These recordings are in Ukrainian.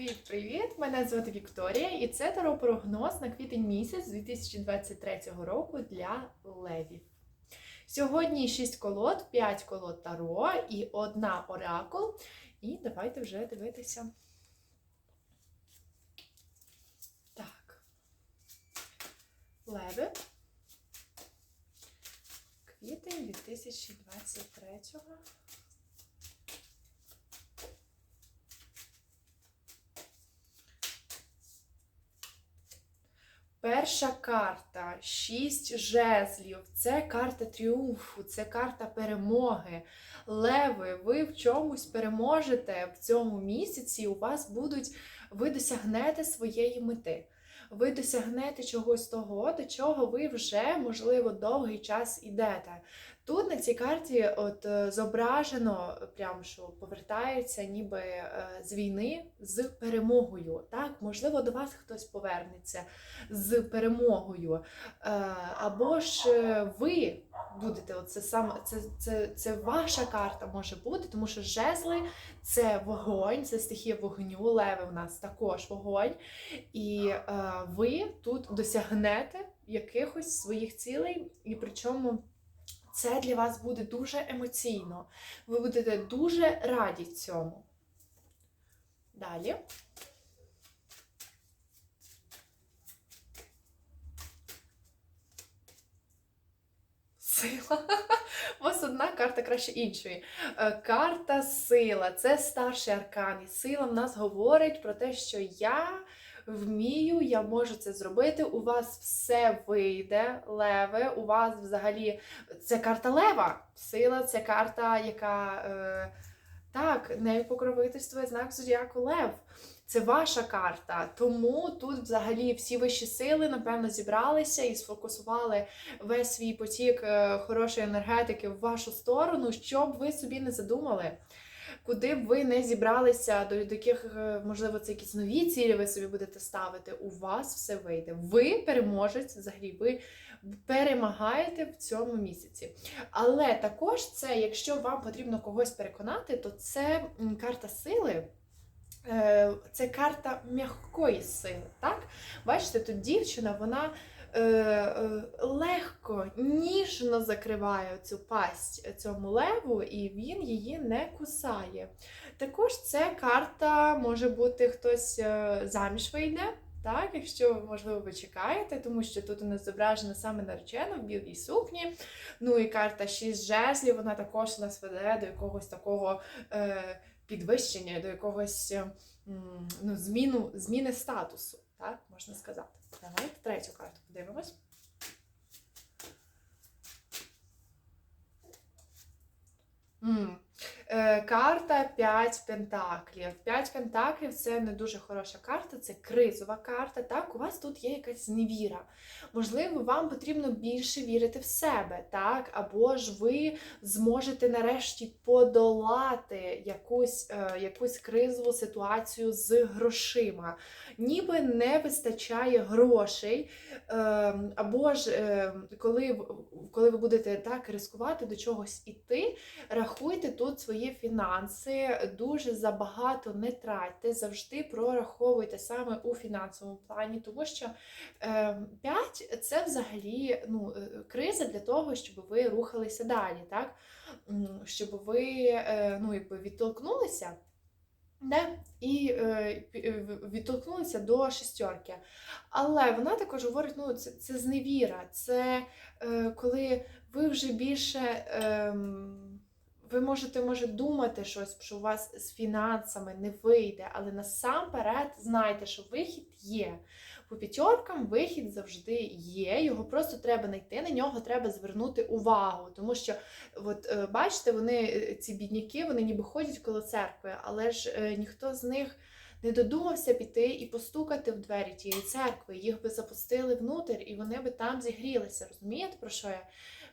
Привіт-привіт! Мене звати Вікторія, і це таро-прогноз на квітень місяць 2023 року для левів. Сьогодні 6 колод, 5 колод таро і одна оракул. І давайте вже дивитися. Так. Леви. Квітень 2023 Перша карта шість жезлів. Це карта тріумфу, це карта перемоги. Леви, ви в чомусь переможете в цьому місяці. У вас будуть, ви досягнете своєї мети. Ви досягнете чогось того, до чого ви вже, можливо, довгий час ідете. Тут на цій карті от е, зображено, прям що повертається ніби е, з війни з перемогою. Так, можливо, до вас хтось повернеться з перемогою. Е, Або ж ви будете, оце саме це, це, це ваша карта може бути, тому що жезли це вогонь, це стихія вогню, леви у нас також вогонь. І ви тут досягнете якихось своїх цілей, і причому. Це для вас буде дуже емоційно. Ви будете дуже раді цьому. Далі. Сила. У вас одна карта краще іншої. Е, Карта сила це старший аркан. І сила в нас говорить про те, що я вмію, я можу це зробити. У вас все вийде, леве. У вас взагалі це карта лева. Сила це карта, яка е, так, нею покровительствує знак зодіаку Лев. Це ваша карта. Тому тут взагалі всі вищі сили, напевно, зібралися і сфокусували весь свій потік е, хорошої енергетики в вашу сторону, щоб ви собі не задумали. Куди б ви не зібралися, до яких, е, можливо, це якісь нові цілі ви собі будете ставити, у вас все вийде. Ви переможець, взагалі, ви перемагаєте в цьому місяці. Але також це, якщо вам потрібно когось переконати, то це карта сили. Е, Це карта м'якої сили. Так? Бачите, тут дівчина, вона легко, ніжно закриває цю пасть цьому леву, і він її не кусає. Також це карта може бути хтось е, заміж вийде. Так, якщо, можливо, ви чекаєте, тому що тут у нас зображена саме наречена в білій сукні. Ну і карта 6 жезлів, вона також нас веде до якогось такого е, підвищення, до якогось е, ну, зміну, зміни статусу, так, можна сказати. Давайте третю карту подивимось. М. Карта 5 пентаклів. 5 пентаклів це не дуже хороша карта, це кризова карта. Так, у вас тут є якась зневіра. Можливо, вам потрібно більше вірити в себе, так? Або ж ви зможете нарешті подолати якусь, е, якусь кризову ситуацію з грошима. Ніби не вистачає грошей. Е, або ж е, коли, коли ви будете так ризикувати до чогось іти, рахуйте тут свої фінанси, дуже забагато не тратьте, завжди прораховуйте саме у фінансовому плані, тому що 5 це взагалі ну, е, криза для того, щоб ви рухалися далі, так? Щоб ви е, ну, якби відтолкнулися. Не? І е, е, відтолкнулися до шестерки. Але вона також говорить: ну, це, це зневіра, це е, коли ви вже більше. ем, ви можете може думати щось, що у вас з фінансами не вийде, але насамперед знайте, що вихід є. По п'ятеркам вихід завжди є. Його просто треба знайти, на нього треба звернути увагу. Тому що, от е, бачите, вони е, ці бідняки, вони ніби ходять коло церкви, але ж е, ніхто з них не додумався піти і постукати в двері тієї церкви. Їх би запустили внутрь, і вони би там зігрілися. Розумієте, про що я?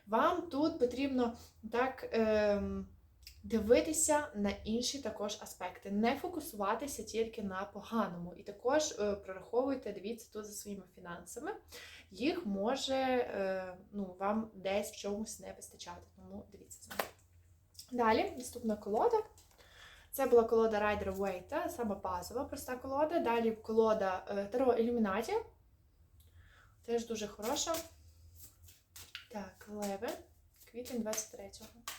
Вам тут потрібно так. Ем, Дивитися на інші також аспекти, не фокусуватися тільки на поганому. І також е, прораховуйте, дивіться тут за своїми фінансами. Їх може е, ну, вам десь в чомусь не вистачати. Тому дивіться ними. Далі, наступна колода. Це була колода Rider Waite, сама базова, проста колода. Далі колода е, Таро Ілюмінаті. Теж дуже хороша. Так, леви. Квітень 23-го.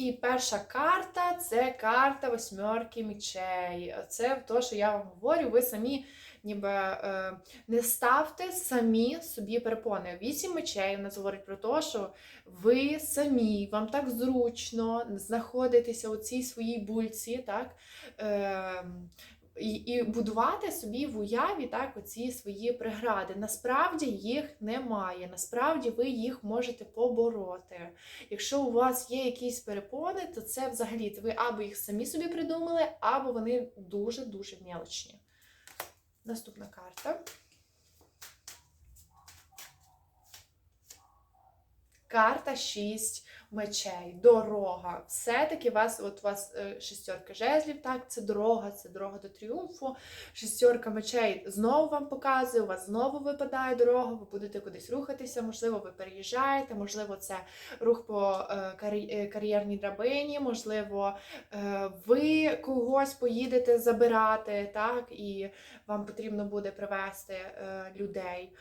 І перша карта це карта восьмерки мічей. Це те, що я вам говорю, ви самі ніби е, не ставте самі собі перепони. Вісім мечей нас говорить про те, що ви самі, вам так зручно знаходитеся у цій своїй бульці, так? Е, і, будувати собі в уяві так, оці свої прегради. Насправді їх немає. Насправді ви їх можете побороти. Якщо у вас є якісь перепони, то це взагалі ви або їх самі собі придумали, або вони дуже-дуже мелочні. Наступна карта. Карта 6 мечей, дорога. Все-таки вас, от вас е, шестерка жезлів, так, це дорога, це дорога до тріумфу. Шестерка мечей знову вам показує, у вас знову випадає дорога, ви будете кудись рухатися, можливо, ви переїжджаєте, можливо, це рух по е, е, кар'єрній драбині, можливо, ви когось поїдете забирати, так, і вам потрібно буде привезти е, людей,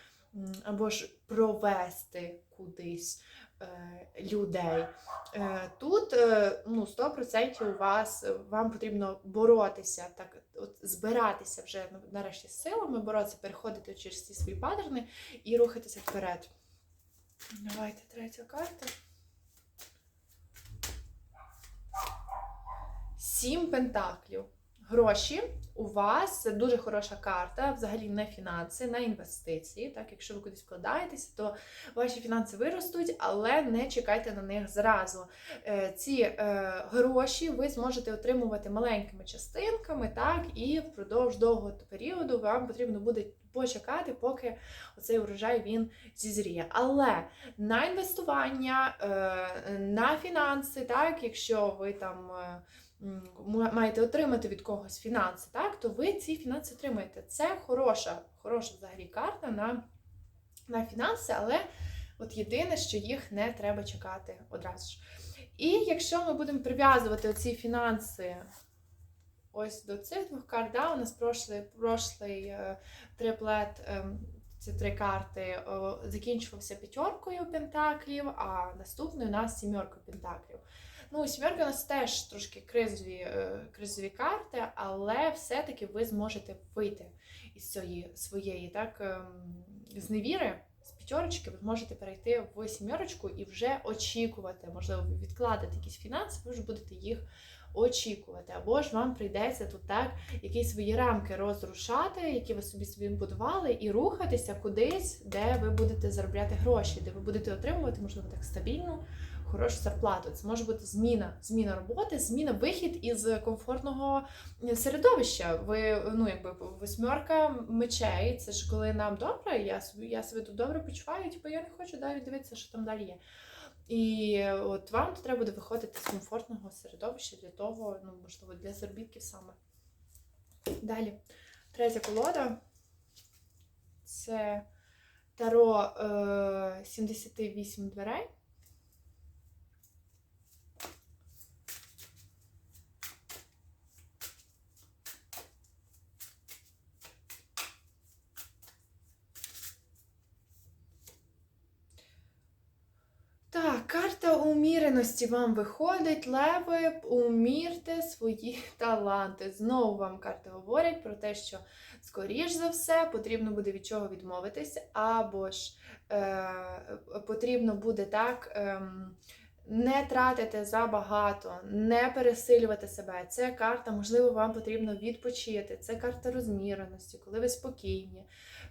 або ж провести кудись е, людей. Е, Тут е, ну, 100% у вас вам потрібно боротися, так от збиратися вже ну, нарешті з силами, боротися, переходити через ці свої паттерни і рухатися вперед. Давайте третя карта. Сім пентаклів. Гроші у вас це дуже хороша карта, взагалі на фінанси, на інвестиції. Так, якщо ви кудись вкладаєтеся, то ваші фінанси виростуть, але не чекайте на них зразу. Е, Ці е, гроші ви зможете отримувати маленькими частинками, так, і впродовж довгого періоду вам потрібно буде почекати, поки оцей урожай він зізріє. Але на інвестування, е, на фінанси, так, якщо ви там. Е, маєте отримати від когось фінанси, так, то ви ці фінанси отримаєте. Це хороша, хороша взагалі карта на, на фінанси, але от єдине, що їх не треба чекати одразу ж. І якщо ми будемо прив'язувати оці фінанси ось до цих двох карт, да, у нас прошлий, прошлий е, триплет. ем, ці три карти закінчувався п'ятеркою пентаклів, а наступний у нас сімеркою пентаклів. Ну, сімерка у нас теж трошки кризові, е, кризові карти, але все-таки ви зможете вийти із цієї своєї так, ем, зневіри, з п'ятерочки, ви зможете перейти в сімерочку і вже очікувати, можливо, ви якісь фінанси, ви вже будете їх очікувати. Або ж вам прийдеться тут так якісь свої рамки розрушати, які ви собі собі будували, і рухатися кудись, де ви будете заробляти гроші, де ви будете отримувати, можливо, так стабільну хорошу зарплату. Це може бути зміна, зміна роботи, зміна вихід із комфортного середовища. Ви ну якби восьмерка мечей. Це ж коли нам добре. Я собі я себе тут добре почуваю. Типу я не хочу далі дивитися, що там далі є. І от вам треба буде виходити з комфортного середовища для того, ну можливо, для заробітків саме. Далі, третя колода це Таро е, 78 дверей. Так, карта уміреності вам виходить. Леви, умірте свої таланти. Знову вам карти говорять про те, що, скоріш за все, потрібно буде від чого відмовитись, або ж е, потрібно буде так. Е, не тратити забагато, не пересилювати себе. Це карта, можливо, вам потрібно відпочити. Це карта розміреності, коли ви спокійні.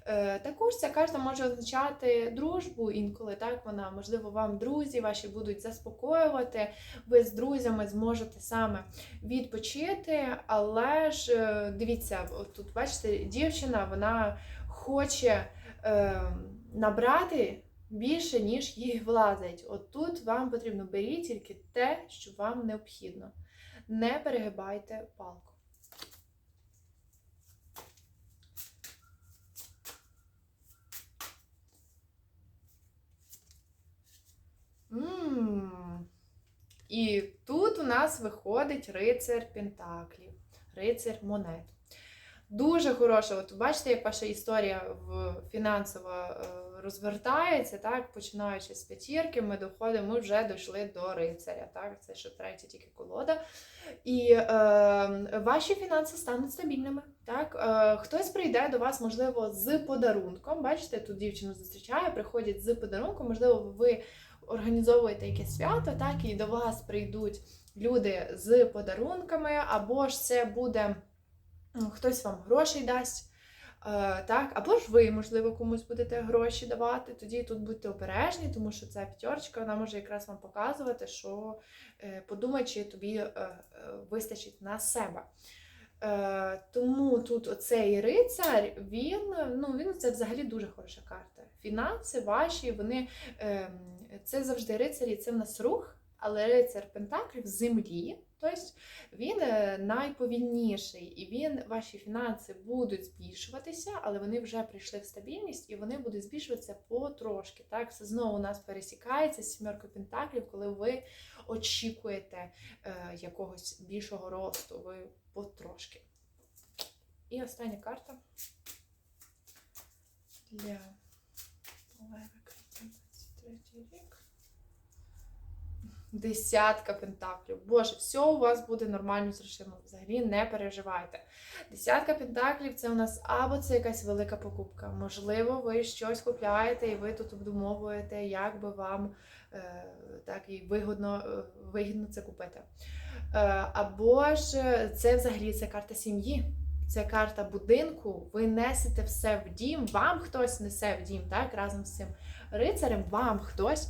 Е, Також ця карта може означати дружбу інколи. Так вона, можливо, вам друзі ваші будуть заспокоювати. Ви з друзями зможете саме відпочити. Але ж е, дивіться, тут бачите, дівчина вона хоче е, набрати. Більше, ніж їй влазить. От тут вам потрібно беріть тільки те, що вам необхідно. Не перегибайте палку. М. І тут у нас виходить рицар Пентаклів, рицар монет. Дуже хороша. От бачите, як ваша історія в фінансово е, розвертається, так, починаючи з п'ятірки, ми доходимо, ми вже дійшли до рицаря. Так, це ще третя тільки колода. І е, ваші фінанси стануть стабільними. Так, е, хтось прийде до вас, можливо, з подарунком. Бачите, тут дівчину зустрічає, приходять з подарунком, можливо, ви організовуєте якесь свято, так, і до вас прийдуть люди з подарунками, або ж це буде хтось вам грошей дасть. Е, Так, або ж ви, можливо, комусь будете гроші давати. Тоді тут будьте обережні, тому що ця п'ятерочка, вона може якраз вам показувати, що е, подумай, чи тобі е, вистачить на себе. Тому тут оцей рицар, він, ну, він це взагалі дуже хороша карта. Фінанси ваші, вони ем, це завжди рицарі, це в нас рух, але рицар Пентаклів землі. Тобто він е, найповільніший, і він, ваші фінанси будуть збільшуватися, але вони вже прийшли в стабільність і вони будуть збільшуватися потрошки. Так, це знову у нас пересікається з сімеркою Пентаклів, коли ви очікуєте е, якогось більшого росту, ви потрошки. І остання карта для Лева 23 рік. Десятка пентаклів. Боже, все у вас буде нормально з грошима. Взагалі не переживайте. Десятка пентаклів це у нас або це якась велика покупка. Можливо, ви щось купляєте і ви тут обдумовуєте, як би вам е, так і вигодно, е, вигідно це купити. Е, або ж це взагалі це карта сім'ї. Це карта будинку, ви несете все в дім, вам хтось несе в дім, так, разом з цим рицарем, вам хтось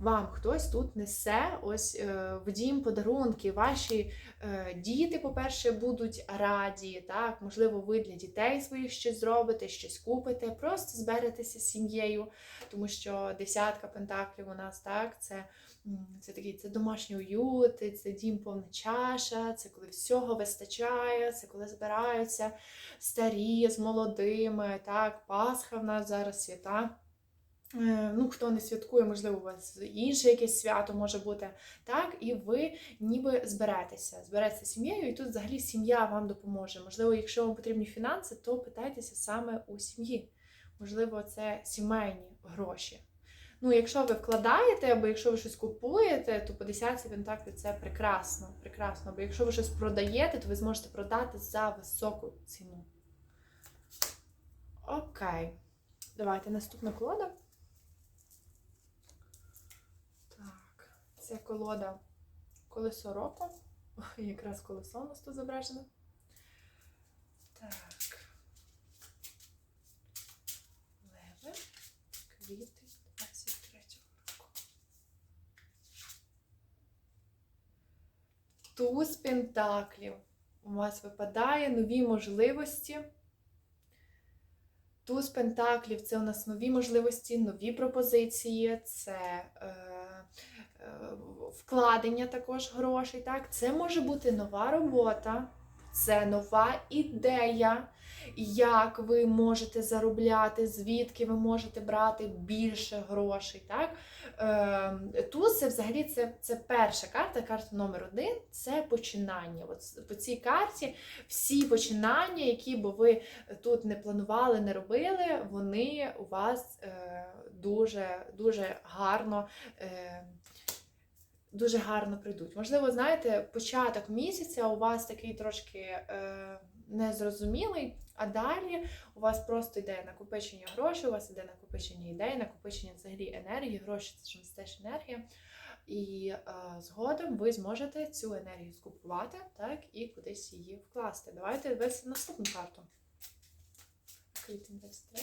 вам хтось тут несе ось е, в дім подарунки. Ваші е, діти, по-перше, будуть раді. Так, можливо, ви для дітей своїх щось зробите, щось купите, просто зберетеся з сім'єю, тому що десятка пентаклів у нас так, це, це такий це домашній уют, це дім повна чаша, це коли всього вистачає, це коли збираються старі з молодими. Так, Пасха в нас зараз свята. Е, Ну, хто не святкує, можливо, у вас інше якесь свято може бути. Так, і ви ніби зберетеся, зберетеся сім'єю, і тут взагалі сім'я вам допоможе. Можливо, якщо вам потрібні фінанси, то питайтеся саме у сім'ї. Можливо, це сімейні гроші. Ну, якщо ви вкладаєте, або якщо ви щось купуєте, то по десятці пентаклів це прекрасно. прекрасно. Бо якщо ви щось продаєте, то ви зможете продати за високу ціну. Окей. Давайте наступна колода. Це колода колесо року. Якраз колесо у нас тут зображено. Так. Леве. Квіти 23 року. Туз пентаклів. У вас випадає нові можливості. Туз пентаклів це у нас нові можливості, нові пропозиції, це е, вкладення також грошей. Так? Це може бути нова робота, це нова ідея, як ви можете заробляти, звідки ви можете брати більше грошей. Так? Е, туз це взагалі це, це перша карта, карта номер один це починання. От по цій карті всі починання, які би ви тут не планували, не робили, вони у вас е, дуже, дуже гарно. Дуже гарно прийдуть. Можливо, знаєте, початок місяця у вас такий трошки е, незрозумілий, а далі у вас просто йде накопичення грошей, у вас йде накопичення ідей, накопичення взагалі енергії, гроші це ж теж енергія. І е, згодом ви зможете цю енергію скупувати, так, і кудись її вкласти. Давайте дивитися наступну карту. Квітень 23.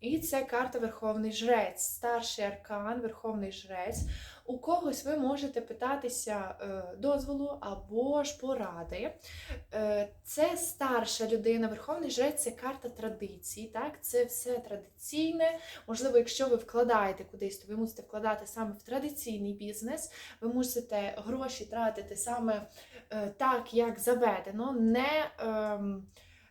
І це карта Верховний Жрець, старший аркан, Верховний Жрець. У когось ви можете питатися е, дозволу або ж поради. Е, це старша людина, Верховний Жрець це карта традицій. Так? Це все традиційне. Можливо, якщо ви вкладаєте кудись, то ви мусите вкладати саме в традиційний бізнес. Ви мусите гроші тратити саме е, так, як заведено, не.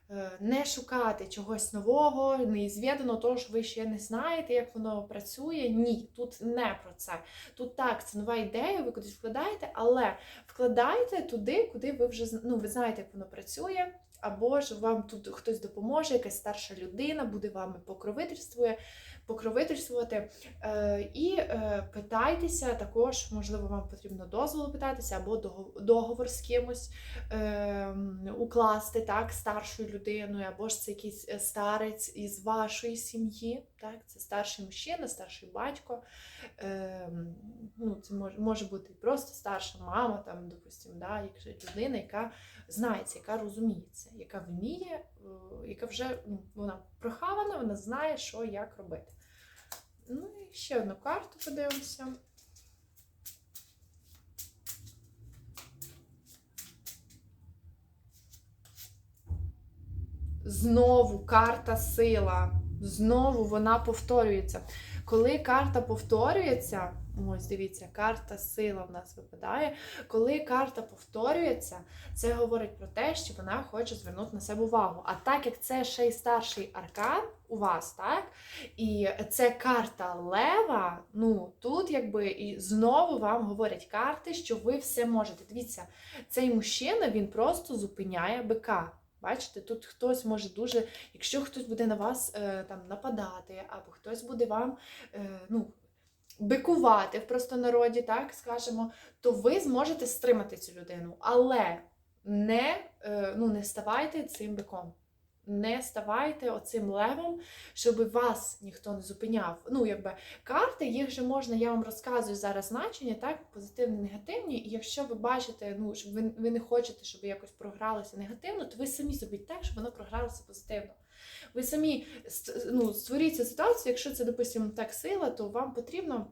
Ем, е, не шукати чогось нового, неізвіданого, того, що ви ще не знаєте, як воно працює. Ні, тут не про це. Тут так, це нова ідея, ви кудись вкладаєте, але вкладайте туди, куди ви вже ну, ви знаєте, як воно працює. Або ж вам тут хтось допоможе, якась старша людина буде вами покровительствує, покровительствувати. Е, і е, питайтеся також, можливо, вам потрібно дозволу питатися, або договор з кимось е, укласти так, старшою людиною, або ж це якийсь е, старець із вашої сім'ї. Так, це старший мужчина, старший батько. Е, ну, це може, може бути просто старша мама, там, допустим, да, якщо людина, яка знається, яка розуміється, яка вміє, е, яка вже ну, вона прохавана, вона знає, що як робити. Ну і ще одну карту подивимося. Знову карта сила. Знову вона повторюється. Коли карта повторюється, ось дивіться, карта сила в нас випадає. Коли карта повторюється, це говорить про те, що вона хоче звернути на себе увагу. А так як це ще й старший аркан у вас, так? І це карта лева, ну тут якби і знову вам говорять карти, що ви все можете. Дивіться, цей мужчина він просто зупиняє бика. Бачите, тут хтось може дуже, якщо хтось буде на вас е, там нападати, або хтось буде вам е, ну, бикувати в простонароді, так скажемо, то ви зможете стримати цю людину. Але не, е, ну, не ставайте цим биком. Не ставайте оцим левом, щоб вас ніхто не зупиняв. Ну, якби карти, їх же можна, я вам розказую зараз значення, так, позитивні, негативні. І якщо ви бачите, ну, що ви, ви не хочете, щоб якось програлося негативно, то ви самі зробіть так, щоб воно програлося позитивно. Ви самі ну, створіть цю ситуацію, якщо це, допустимо, так сила, то вам потрібно.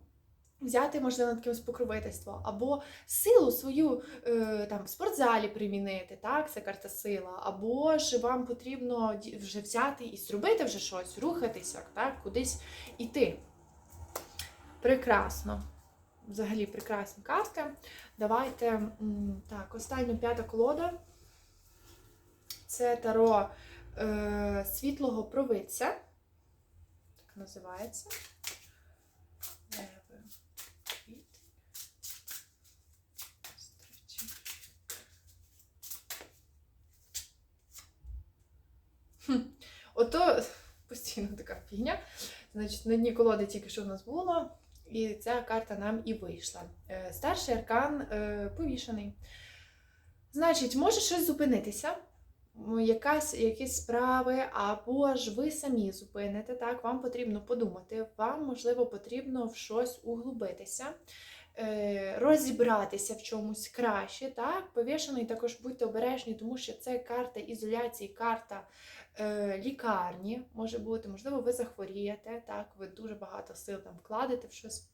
Взяти, можливо, на якесь покровительство, або силу свою е, там в спортзалі примінити, так, це карта сила, або ж вам потрібно вже взяти і зробити вже щось, рухатися, так, кудись іти. Прекрасно. Взагалі прекрасні карти. Давайте так, остання п'ята колода. Це таро е, світлого провидця. Так називається. Ото постійно така фігня. Значить, на дні колоди тільки що в нас було, і ця карта нам і вийшла. Е, Старший аркан е, повішений. Значить, може щось зупинитися, якась, якісь справи, або ж ви самі зупините, так, вам потрібно подумати, вам, можливо, потрібно в щось углубитися, розібратися в чомусь краще. Так, повішений також будьте обережні, тому що це карта ізоляції, карта е, лікарні може бути, можливо, ви захворієте, так, ви дуже багато сил там вкладете в щось,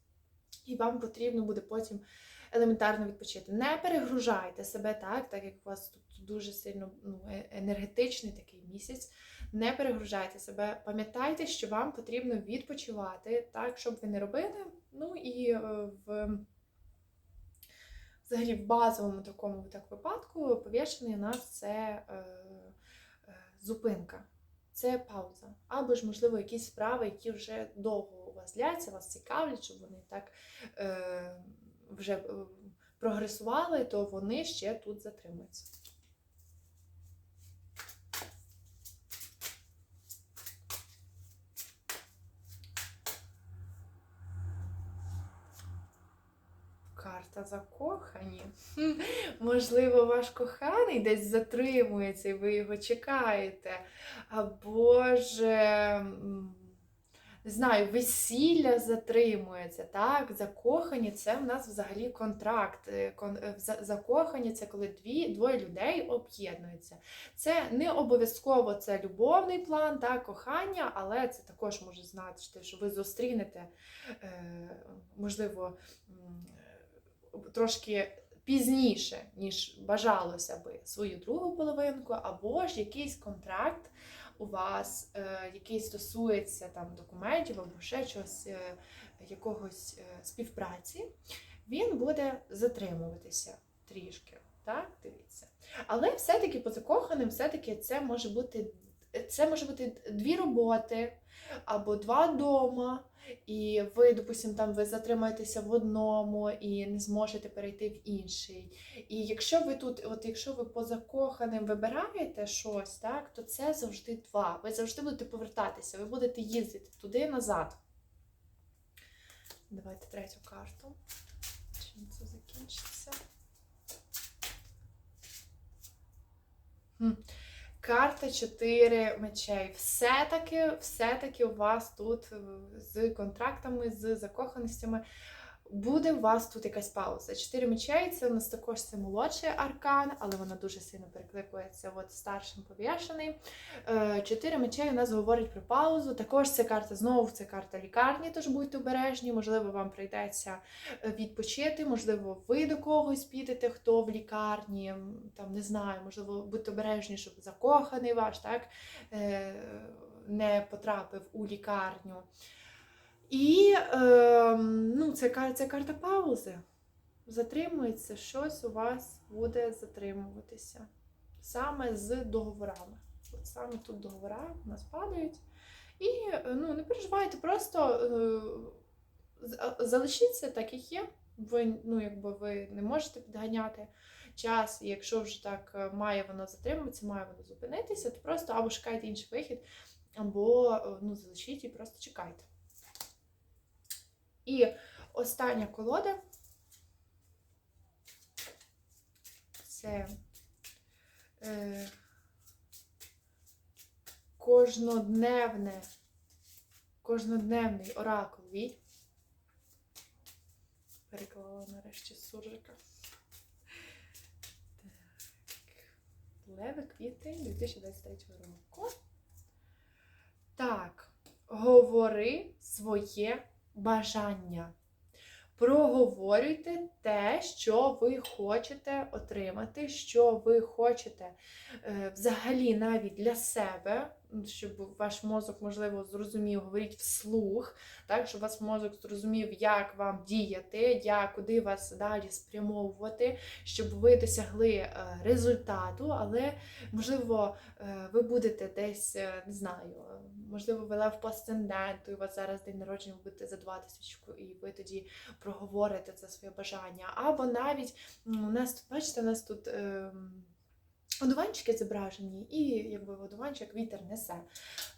і вам потрібно буде потім елементарно відпочити. Не перегружайте себе так, так як у вас тут дуже сильно ну, е- енергетичний такий місяць. Не перегружайте себе. Пам'ятайте, що вам потрібно відпочивати, так, щоб ви не робили. Ну і е, в взагалі в базовому такому так випадку повішений у нас це е, е, зупинка. Це пауза. Або ж, можливо, якісь справи, які вже довго у вас дляться, вас цікавлять, щоб вони так е, вже е, прогресували, то вони ще тут затримуються. Карта закохані. Можливо, ваш коханий десь затримується і ви його чекаєте. Або ж, ем, не знаю, весілля затримується. Так, закохані це в нас взагалі контракт. Е, е, за- Закохані це коли дві, двоє людей об'єднуються. Це не обов'язково це любовний план, так, кохання, але це також може значити, що ви зустрінете, е, можливо, трошки пізніше, ніж бажалося би свою другу половинку, або ж якийсь контракт у вас, е, який стосується там документів або ще чогось, е, якогось е, співпраці, він буде затримуватися трішки. Так, дивіться. Але все-таки по закоханим, все-таки це може бути це може бути дві роботи або два дома, і ви, допустимо, там ви затримаєтеся в одному і не зможете перейти в інший. І якщо ви тут, от якщо ви по закоханим вибираєте щось, так, то це завжди два. Ви завжди будете повертатися, ви будете їздити туди назад. Давайте третю карту. Чим це закінчиться? Карта 4 мечей. Все-таки, все-таки у вас тут е, з контрактами, з закоханостями буде у вас тут якась пауза. Чотири мечей це у нас також це молодший аркан, але вона дуже сильно перекликується от старшим повішений. Е, Чотири мечей у нас говорить про паузу. Також це карта знову це карта лікарні, тож будьте обережні. Можливо, вам прийдеться е, відпочити, можливо, ви до когось підете, хто в лікарні, там не знаю, можливо, будьте обережні, щоб закоханий ваш, так, е, не потрапив у лікарню. І е, ну, це, це карта паузи. Затримується, щось у вас буде затримуватися. Саме з договорами. От саме тут договори у нас падають. І ну, не переживайте, просто е, залишіться так, як є. Ви, ну, якби ви не можете підганяти час, і якщо вже так е, має воно затримуватися, має воно зупинитися, то просто або шукайте інший вихід, або е, ну, залишіть і просто чекайте. І остання колода це е, кожнодневне, кожнодневний оракул відьм. Переклала нарешті суржика. Так. Леви квітень 2023 року. Так, говори своє бажання. Проговорюйте те, що ви хочете отримати, що ви хочете е, взагалі навіть для себе, щоб ваш мозок, можливо, зрозумів, говоріть вслух, так, щоб ваш мозок зрозумів, як вам діяти, як, куди вас далі спрямовувати, щоб ви досягли е, результату, але, можливо, е, ви будете десь, е, не знаю, е, можливо, ви лев по і у вас зараз день народження, ви будете задавати свічку, і ви тоді проговорите це своє бажання. Або навіть у нас тут, бачите, у нас тут. ем, Одуванчики зображені, і якби одуванчик вітер несе.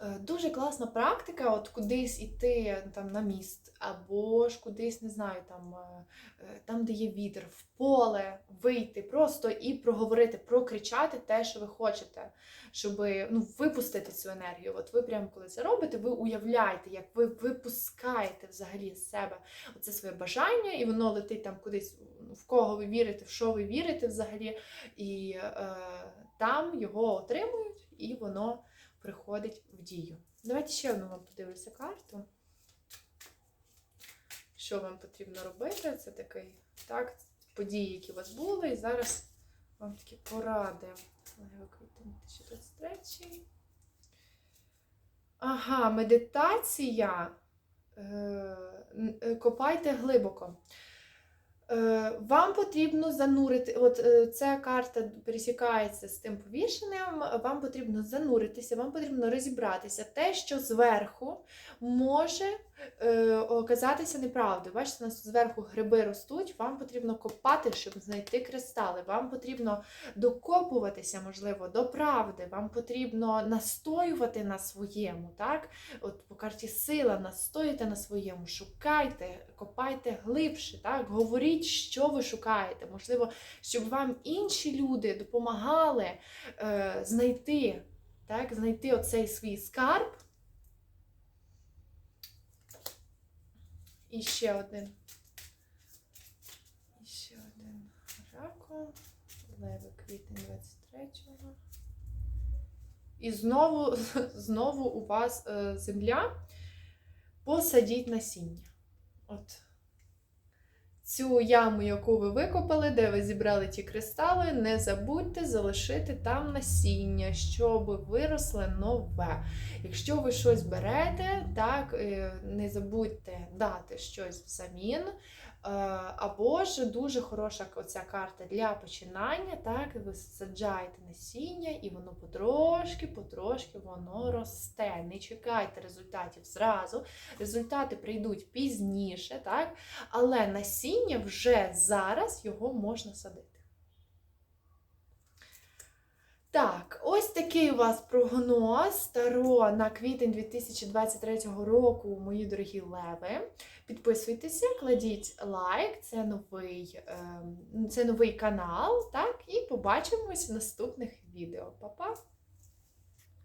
Е, Дуже класна практика, от кудись іти там на міст, або ж кудись, не знаю, там, е, е, там, де є вітер, в поле вийти просто і проговорити, прокричати те, що ви хочете, щоб ну, випустити цю енергію. От ви прямо коли це робите, ви уявляєте, як ви випускаєте взагалі з себе оце своє бажання, і воно летить там кудись, в кого ви вірите, в що ви вірите взагалі. І е, там його отримують, і воно приходить в дію. Давайте ще одну вам подивлюся карту. Що вам потрібно робити? Це такий, так, події, які у вас були, і зараз вам такі поради. Лева квітень 2023. Ага, медитація. Е, е, Копайте глибоко. Е, Вам потрібно занурити, от е, ця карта пересікається з тим повішеним, вам потрібно зануритися, вам потрібно розібратися. Те, що зверху може е, оказатися неправдою. Бачите, у нас зверху гриби ростуть, вам потрібно копати, щоб знайти кристали. Вам потрібно докопуватися, можливо, до правди, вам потрібно настоювати на своєму. так? От по карті сила, настоїте на своєму, шукайте, копайте глибше, так? говоріть, що ви шукаєте. Можливо, щоб вам інші люди допомагали е, знайти, так? знайти оцей свій скарб. І ще один. І ще один раку. Леви квітень 23-го. І знову, знову у вас е, земля. Посадіть насіння. От цю яму, яку ви викопали, де ви зібрали ті кристали, не забудьте залишити там насіння, щоб виросло нове. Якщо ви щось берете, так, е, не забудьте дати щось взамін. Або ж дуже хороша оця карта для починання, так, ви саджаєте насіння, і воно потрошки, потрошки воно росте. Не чекайте результатів зразу. Результати прийдуть пізніше, так, але насіння вже зараз його можна садити. Так, ось такий у вас прогноз Таро на квітень 2023 року, мої дорогі леви. Підписуйтеся, кладіть лайк, це новий, ем, це новий канал, так, і побачимось в наступних відео. Па-па!